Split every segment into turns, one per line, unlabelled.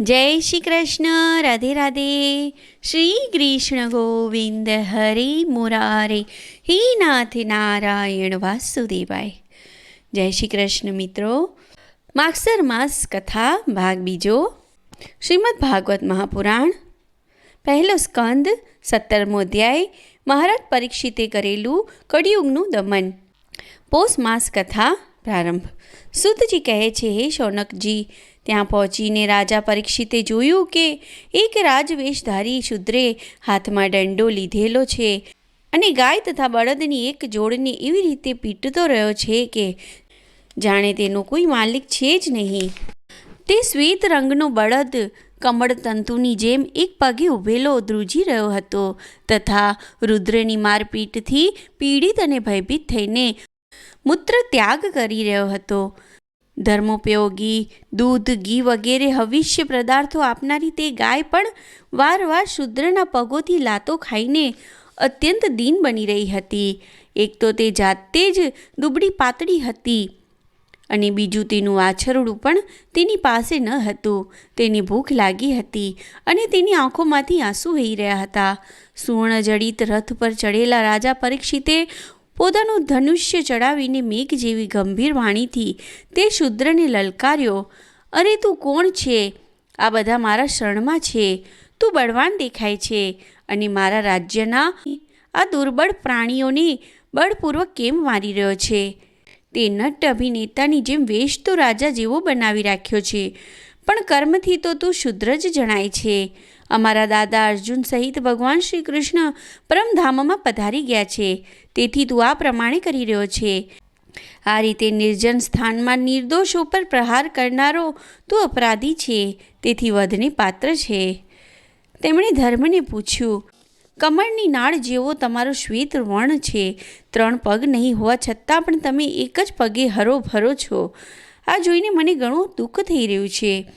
જય શ્રી કૃષ્ણ, રાધે રાધે. શ્રી કૃષ્ણ ગોવિંદ હરે મુરારે. હે નાથ નારાયણ વાસુદેવાય. જય શ્રી કૃષ્ણ મિત્રો. માગસર માસ કથા ભાગ બીજો. શ્રીમદ ભાગવત મહાપુરાણ. પહેલો સ્કંદ, સત્તરમો અધ્યાય. મહારાજ પરીક્ષિતે કરેલું કળિયુગનું દમન. પોષ માસ કથા. પ્રારંભ. સુતજી કહે છે, હે શૌનકજી, ત્યાં પહોંચીને રાજા પરીક્ષિતે જોયું કે એક રાજવેશધારી શુદ્રે હાથમાં દંડો લીધેલો છે અને ગાય તથા બળદની એક જોડને એવી રીતે પીટતો રહ્યો છે કે જાણે તેનો કોઈ માલિક છે જ નહીં. તે શ્વેત રંગનો બળદ કમળ તંતુની જેમ એક પગે ઊભેલો ધ્રુજી રહ્યો હતો તથા રુદ્રની મારપીટથી પીડિત અને ભયભીત થઈને મૂત્ર ત્યાગ કરી રહ્યો હતો. ધર્મોપયોગી, દૂધ, ઘી વગેરે હવિષ્ય પદાર્થો આપનારી તે ગાય પણ વારવાર શુદ્રના પગોથી લાતો ખાઈને અત્યંત દીન બની રહી હતી. એક તો તે જાતે જ દુબળી પાતળી હતી અને બીજું તેનું વાછરડું પણ તેની પાસે ન હતું. તેની ભૂખ લાગી હતી અને તેની આંખોમાંથી આંસુ વહી રહ્યા હતા. સુવર્ણજડિત રથ પર ચડેલા રાજા પરીક્ષિતે પોતાનું ધનુષ્ય ચડાવીને મેઘ જેવી ગંભીર વાણીથી તે શુદ્રને લલકાર્યો, અરે તું કોણ છે? આ બધા મારા શરણમાં છે. તું બળવાન દેખાય છે અને મારા રાજ્યના આ દુર્બળ પ્રાણીઓને બળપૂર્વક કેમ મારી રહ્યો છે? તે નટ અભિનેતાની જેમ વેશ તો રાજા જેવો બનાવી રાખ્યો છે, પણ કર્મથી તો તું શુદ્ર જ જણાય છે. અમારા દાદા અર્જુન સહિત ભગવાન શ્રી કૃષ્ણ પરમધામમાં પધારી ગયા છે. તેથી તું આ પ્રમાણે કરી રહ્યો છે. આ રીતે નિર્જન સ્થાનમાં નિર્દોષો પર પ્રહાર કરનારો તું અપરાધી છે. તેથી વધને પાત્ર છે. તેમણે ધર્મને પૂછ્યું, કમળની નાળ જેવો તમારો શ્વેત વર્ણ છે. ત્રણ પગ નહીં હોવા છતાં પણ તમે એક જ પગે હરો ભરો છો. આ જોઈને મને ઘણું દુઃખ થઈ રહ્યું છે.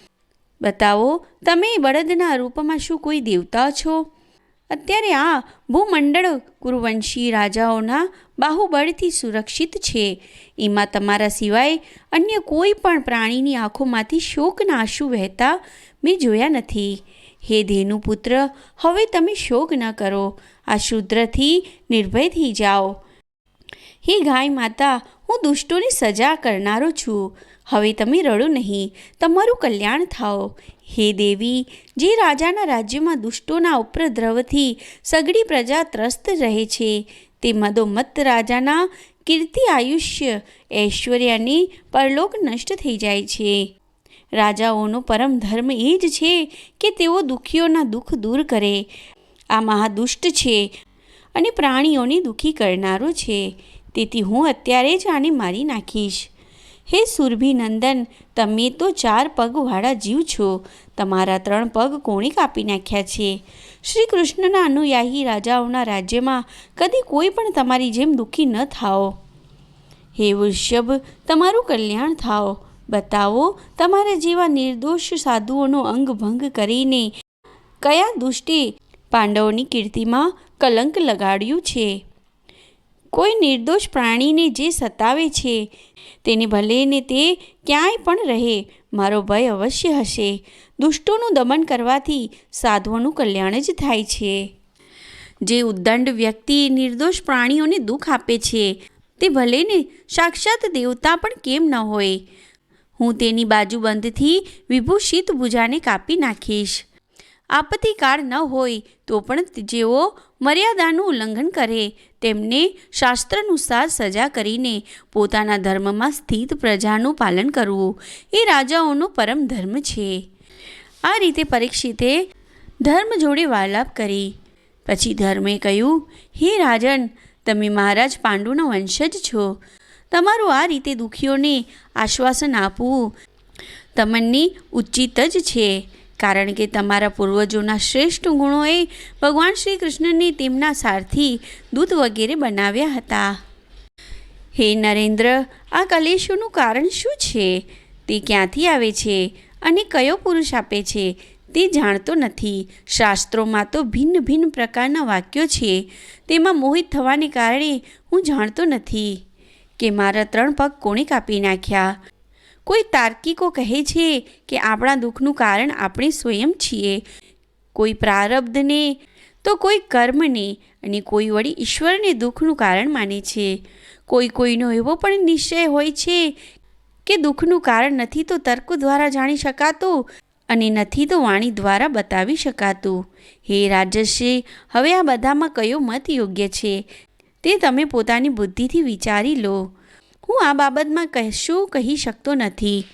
બતાવો, તમે બળદના રૂપમાં શું કોઈ દેવતા છો? અત્યારે આ ભૂમંડળ કુરુવંશી રાજાઓના બાહુબળથી સુરક્ષિત છે. એમાં તમારા સિવાય અન્ય કોઈ પણ પ્રાણીની આંખોમાંથી શોકના આંસુ વહેતા મેં જોયા નથી. હે ધેનુ પુત્ર હવે તમે શોક ન કરો. આ શુદ્રથી નિર્ભય થઈ જાઓ. હે ગાય માતા, હું દુષ્ટોની સજા કરનારો છું. હવે તમે રડો નહીં, તમારું કલ્યાણ થાઓ. હે દેવી, જે રાજાના રાજ્યમાં દુષ્ટોના ઉપદ્રવથી સગડી પ્રજા ત્રસ્ત રહે છે, તે મદોમત રાજાના કીર્તિ આયુષ્ય ઐશ્વર્યાની પરલોક નષ્ટ થઈ જાય છે. રાજાઓનો પરમ ધર્મ એ જ છે કે તેઓ દુઃખીઓના દુઃખ દૂર કરે. આ મહાદુષ્ટ છે અને પ્રાણીઓને દુઃખી કરનારો છે. તેથી હું અત્યારે જ આને મારી નાખીશ. હે સુરભિનંદન, તમે તો ચાર પગવાળા જીવ છો. તમારા ત્રણ પગ કોણે કાપી નાખ્યા છે? શ્રી કૃષ્ણના અનુયાયી રાજાઓના રાજ્યમાં કદી કોઈ પણ તમારી જેમ દુઃખી ન થાઓ. હે વૃષભ, તમારું કલ્યાણ થાઓ. બતાવો, તમારા જેવા નિર્દોષ સાધુઓનો અંગભંગ કરીને કયા દુષ્ટે પાંડવોની કીર્તિમાં કલંક લગાડ્યું છે? કોઈ નિર્દોષ પ્રાણીને જે સતાવે છે, તેને ભલે ને તે ક્યાંય પણ રહે, મારો ભય અવશ્ય હશે. દુષ્ટોનું દમન કરવાથી સાધુઓનું કલ્યાણ જ થાય છે. જે ઉદ્દંડ વ્યક્તિ નિર્દોષ પ્રાણીઓને દુઃખ આપે છે, તે ભલે ને સાક્ષાત દેવતા પણ કેમ ન હોય. હું તેની બાજુબંધથી વિભૂષિત ભુજાને કાપી નાખીશ. આપત્તિકાળ ન હોય તો પણ જેઓ મર્યાદાનું ઉલ્લંઘન કરે, તેમને શાસ્ત્રાનુસાર સજા કરીને પોતાના ધર્મમાં સ્થિત પ્રજાનું પાલન કરવું, એ રાજાઓનો પરમ ધર્મ છે. આ રીતે પરીક્ષિતે ધર્મ જોડે વાર્લાપ કરી. પછી ધર્મે કહ્યું, હે રાજન, તમે મહારાજ પાંડુનો વંશજ છો. તમારું આ રીતે દુઃખીઓને આશ્વાસન આપવું તમને ઉચિત જ છે. કારણ કે તમારા પૂર્વજોના શ્રેષ્ઠ ગુણોએ ભગવાન શ્રી કૃષ્ણને તેમના સારથી દૂધ વગેરે બનાવ્યા હતા. હે નરેન્દ્ર, આ કલેશોનું કારણ શું છે? તે ક્યાંથી આવે છે અને કયો પુરુષ આપે છે તે જાણતો નથી. શાસ્ત્રોમાં તો ભિન્ન ભિન્ન પ્રકારના વાક્યો છે. તેમાં મોહિત થવાને કારણે હું જાણતો નથી કે મારા ત્રણ પગ કોણે કાપી નાખ્યા? કોઈ તાર્કિકો કહે છે કે આપણા દુઃખનું કારણ આપણે સ્વયં છીએ. કોઈ પ્રારબ્ધને, તો કોઈ કર્મને અને કોઈ વળી ઈશ્વરને દુઃખનું કારણ માને છે. કોઈ કોઈનો એવો પણ નિશ્ચય હોય છે કે દુઃખનું કારણ નથી તો તર્ક દ્વારા જાણી શકાતું અને નથી તો વાણી દ્વારા બતાવી શકાતું. હે રાજશ્રી હવે આ બધામાં કયો મત યોગ્ય છે? તે તમે પોતાની બુદ્ધિથી વિચારી લો. હું આ બાબતમાં કશું કહી શકતો નથી.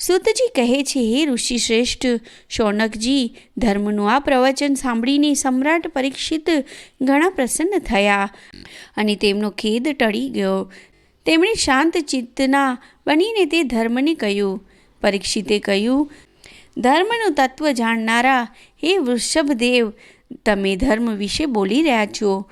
સુતજી કહે છે, હે ઋષિ શ્રેષ્ઠ, શૌનકજી, ધર્મનું આ પ્રવચન સાંભળીને સમ્રાટ પરીક્ષિત ઘણા પ્રસન્ન થયા અને તેમનો ખેદ ટળી ગયો. તેમણે શાંત ચિત્તના બનીને તે ધર્મને કહ્યું. પરીક્ષિતે કહ્યું, ધર્મનું તત્વ જાણનારા, હે વૃષભદેવ, તમે ધર્મ વિશે બોલી રહ્યા છો.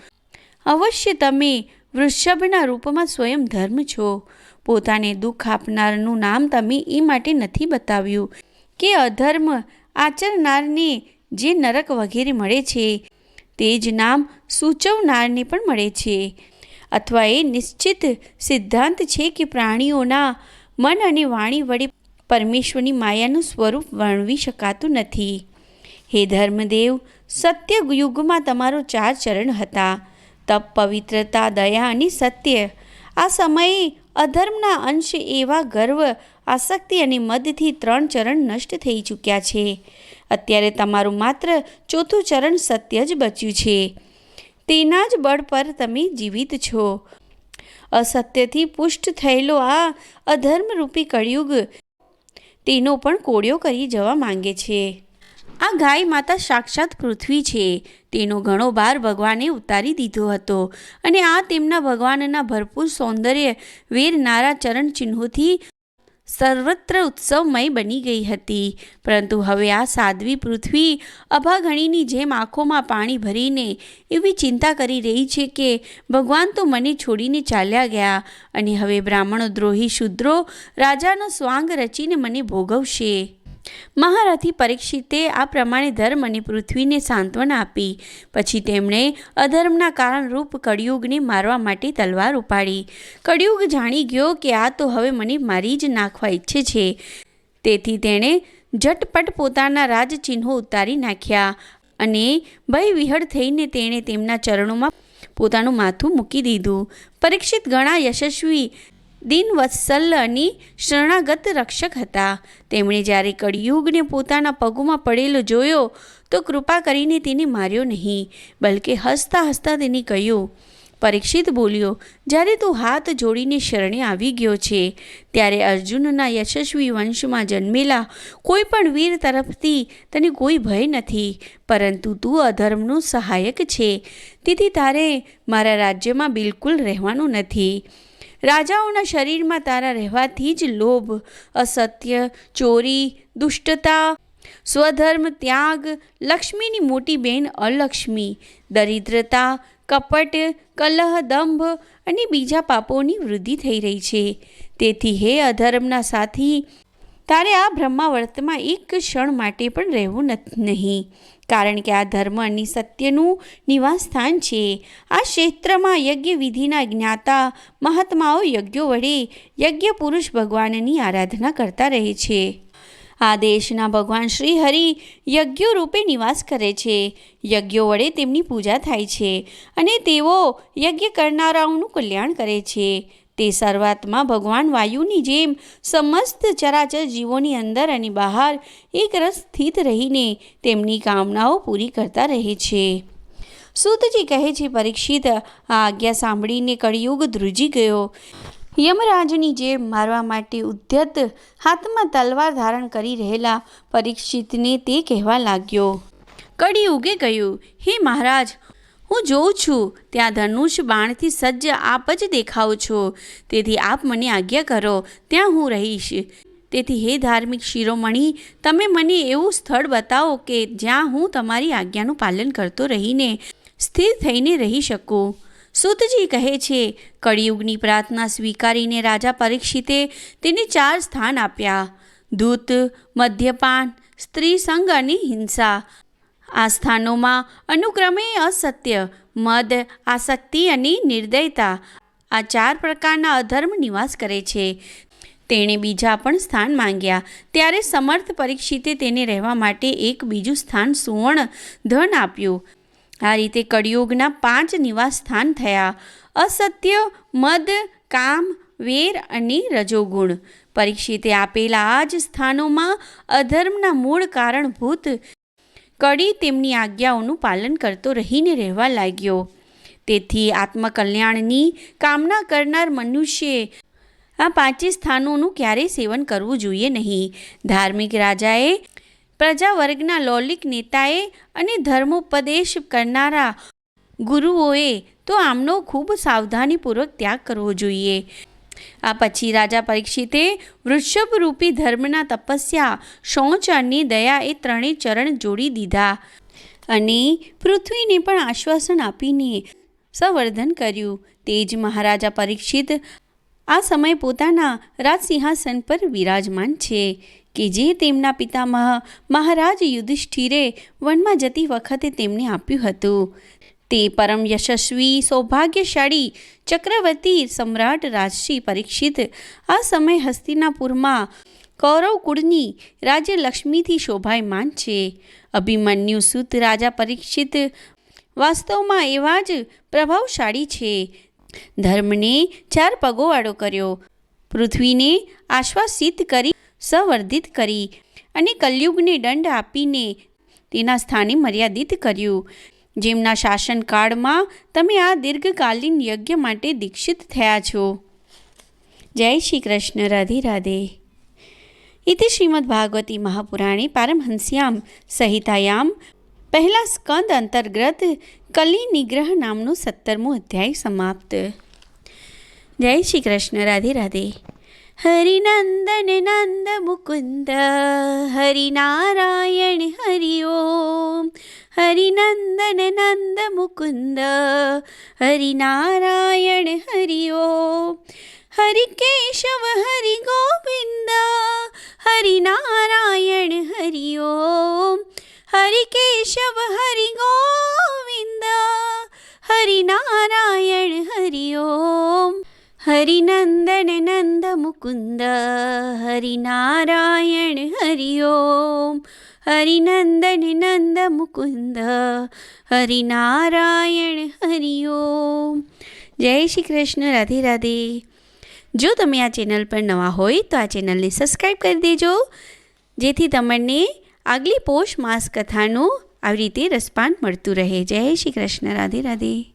અવશ્ય તમે વૃષભના રૂપમાં સ્વયં ધર્મ છો. પોતાને દુઃખ આપનારનું નામ તમે એ માટે નથી બતાવ્યું કે અધર્મ આચરનારને જે નરક વગેરે મળે છે, તે જ નામ સૂચવનારને પણ મળે છે. અથવા એ નિશ્ચિત સિદ્ધાંત છે કે પ્રાણીઓના મન અને વાણી વડે પરમેશ્વરની માયાનું સ્વરૂપ વર્ણવી શકાતું નથી. હે ધર્મદેવ સત્ય યુગમાં તમારો ચાર ચરણ હતા. તપ પવિત્રતા દયા અને સત્ય. આ સમયે અધર્મના અંશ એવા ગર્વ, આસક્તિ અને મદથી ત્રણ ચરણ નષ્ટ થઈ ચૂક્યા છે. અત્યારે તમારું માત્ર ચોથું ચરણ સત્ય જ બચ્યું છે. તેના જ બળ પર તમે જીવિત છો. અસત્યથી પુષ્ટ થયેલો આ અધર્મરૂપી કળિયુગ તેનો પણ કોળિયો કરી જવા માંગે છે. આ ગાય માતા સાક્ષાત પૃથ્વી છે. તેનો ઘણો ભાર ભગવાને ઉતારી દીધો હતો અને આ તેમના ભગવાનના ભરપૂર સૌંદર્ય વેરનારા ચરણ ચિહ્નોથી સર્વત્ર ઉત્સવમય બની ગઈ હતી. પરંતુ હવે આ સાધ્વી પૃથ્વી અભાગણીની જેમ આંખોમાં પાણી ભરીને એવી ચિંતા કરી રહી છે કે ભગવાન તો મને છોડીને ચાલ્યા ગયા અને હવે બ્રાહ્મણો, દ્રોહી, શુદ્રો રાજાનો સ્વાંગ રચીને મને ભોગવશે. મહારથી પરીક્ષિતે આ પ્રમાણે ધર્મ અને પૃથ્વીને સાંત્વના આપી. પછી તેમણે અધર્મના કારણરૂપ કળિયુગને મારવા માટે તલવાર ઉપાડી. કળિયુગ જાણી ગયો કે આ તો હવે મને મારી જ નાખવા ઈચ્છે છે. તેથી તેણે ઝટપટ પોતાના રાજચિહ્નો ઉતારી નાખ્યા અને ભય વિહળ થઈને તેણે તેમના ચરણોમાં પોતાનું માથું મૂકી દીધું. પરીક્ષિત ઘણા યશસ્વી દિનવત્સલ અને શરણાગત રક્ષક હતા. તેમણે જ્યારે કળિયુગને પોતાના પગોમાં પડેલો જોયો, તો કૃપા કરીને તેને માર્યો નહીં, બલકે હસતા હસતા તેને કહ્યું, પરીક્ષિત બોલ્યો, જ્યારે તું હાથ જોડીને શરણે આવી ગયો છે, ત્યારે અર્જુનના યશસ્વી વંશમાં જન્મેલા કોઈ પણ વીર તરફથી તને કોઈ ભય નથી, પરંતુ તું અધર્મનું સહાયક છે, તેથી તારે મારા રાજ્યમાં બિલકુલ રહેવાનું નથી. રાજાઓના શરીરમાં તારા રહેવાથી જ લોભ, અસત્ય, ચોરી, દુષ્ટતા, સ્વધર્મ, ત્યાગ, લક્ષ્મીની મોટી બહેન અલક્ષ્મી, દરિદ્રતા, કપટ, કલહ, દંભ અને બીજા પાપોની વૃદ્ધિ થઈ રહી છે. તેથી હે અધર્મના સાથી તારે આ બ્રહ્માવર્તમાં એક ક્ષણ માટે પણ રહેવું નહીં. કારણ કે આ ધર્મ અને સત્યનું નિવાસ સ્થાન છે. આ ક્ષેત્રમાં યજ્ઞ વિધિના જ્ઞાતા મહાત્માઓ યજ્ઞો વડે યજ્ઞ પુરુષ ભગવાનની આરાધના કરતા રહે છે. આ દેશના ભગવાન શ્રી હરિ યજ્ઞો રૂપે નિવાસ કરે છે. યજ્ઞો વડે તેમની પૂજા થાય છે અને તેઓ યજ્ઞ કરનારાઓનું કલ્યાણ કરે છે. તે શરૂઆતમાં ભગવાન વાયુની જેમ સમસ્ત ચરાચર જીવોની અંદર અને બહાર એકરસ સ્થિત રહીને તેમની કામનાઓ પૂરી કરતા રહે છે. સૂતજી કહે છે, પરીક્ષિત, આ આજ્ઞા સાંભળીને કળિયુગ ધ્રુજી ગયો. યમરાજની જેમ મારવા માટે ઉદ્યત હાથમાં તલવાર ધારણ કરી રહેલા પરીક્ષિતને તે કહેવા લાગ્યો. કળિયુગે કહ્યું, હે મહારાજ હું જોઉં છું, ત્યાં ધનુષ બાણથી સજ્જ આપ જ દેખાવ છો. તેથી આપ મને આજ્ઞા કરો, ત્યાં હું રહીશ. તેથી હે ધાર્મિક શિરોમણી, તમે મને એવું સ્થળ બતાવો કે જ્યાં હું તમારી આજ્ઞાનું પાલન કરતો રહીને સ્થિર થઈને રહી શકું. સુતજી કહે છે, કળિયુગની પ્રાર્થના સ્વીકારીને રાજા પરીક્ષિતે તેને ચાર સ્થાન આપ્યા. દૂત, મદ્યપાન, સ્ત્રી સંગ અને હિંસા. આ સ્થાનોમાં અનુક્રમે અસત્ય, મદ, આસક્તિ અને નિર્દયતા આ ચાર પ્રકારના અધર્મ નિવાસ કરે છે. તેણે બીજા પણ સ્થાન માંગ્યા. ત્યારે સમર્થ પરીક્ષિતે તેને રહેવા માટે એક બીજું સ્થાન સુવર્ણ ધન આપ્યું. આ રીતે કળિયુગના પાંચ નિવાસ સ્થાન થયા. અસત્ય, મદ, કામ, વેર અને રજોગુણ. પરીક્ષિતે આપેલા આ જ સ્થાનોમાં અધર્મના મૂળ કારણભૂત કડી તેમની આજ્ઞાઓનું પાલન કરતો રહીને રહેવા લાગ્યો. તેથી આત્મકલ્યાણની કામના કરનાર મનુષ્યે આ પાંચે સ્થાનોનું ક્યારેય સેવન કરવું જોઈએ નહીં. ધાર્મિક રાજાએ, પ્રજાવર્ગના લૌલિક નેતાએ અને ધર્મોપદેશ કરનારા ગુરુઓએ તો આમનો ખૂબ સાવધાનીપૂર્વક ત્યાગ કરવો જોઈએ. આ પછી રાજા પરીક્ષિતે વૃષભરૂપી ધર્મના તપસ્યા, શૌચ અને દયા એ ત્રણેય ચરણ જોડી દીધા અને પૃથ્વીને પણ આશ્વાસન આપીને સંવર્ધન કર્યું. તે જ મહારાજા પરીક્ષિત આ સમય પોતાના રાજસિંહાસન પર વિરાજમાન છે કે જે તેમના પિતામહ મહારાજ યુધિષ્ઠિરે વનમાં જતી વખતે તેમને આપ્યું હતું. તે પરમ યશસ્વી, સૌભાગ્યશાળી ચક્રવર્તી સમ્રાટ રાજશ્રી પરીક્ષિત. આ સમય હસ્તિનાપુરમાં કૌરવ કુળની રાજ્ય લક્ષ્મીથી શોભાયમાન છે. અભિમન્યુ સુત રાજા પરીક્ષિત. વાસ્તવમાં એવા જ પ્રભાવશાળી છે. ધર્મને ચાર પગોવાળો કર્યો. પૃથ્વીને આશ્વાસિત કરી, સંવર્ધિત કરી અને કલયુગને દંડ આપીને તેના સ્થાને મર્યાદિત કર્યું. જેમના શાસનકાળમાં તમે આ દીર્ઘકાલીન યજ્ઞ માટે દીક્ષિત થયા છો. જય શ્રી કૃષ્ણ, રાધે રાધે. ઇતિ શ્રીમદ્ભાગવતી મહાપુરાણે પારમહંસ્યામ સહિતાયામ પહેલા સ્કંદ અંતર્ગત કલી નિગ્રહ નામનો સત્તરમો અધ્યાય સમાપ્ત. જય શ્રી કૃષ્ણ, રાધે રાધે. हरिनन्दन नन्द मुकुन्द हरिनारायण हरि ओं हरिनन्दन नन्द मुकुन्द हरिनारायण हरि ओं हरिकेशव हरि गोविन्द हरिनारायण हरि ओं हरिकेशव हरि गोविन्द हरि हरि ओं હરિનંદન નંદ મુકુંદ હરિનારાયણ હરિ ઓમ હરિનંદન નંદ મુકુંદ હરિનારાયણ હરિ ઓમ જય શ્રી કૃષ્ણ રાધે રાધે જો તમે આ ચેનલ પર નવા હોય તો આ ચેનલને સબસ્ક્રાઈબ કરી દેજો, જેથી તમને આગલી પોષ માસ કથાનું આવી રીતે રસપાન મળતું રહે. જય શ્રી કૃષ્ણ રાધે રાધે.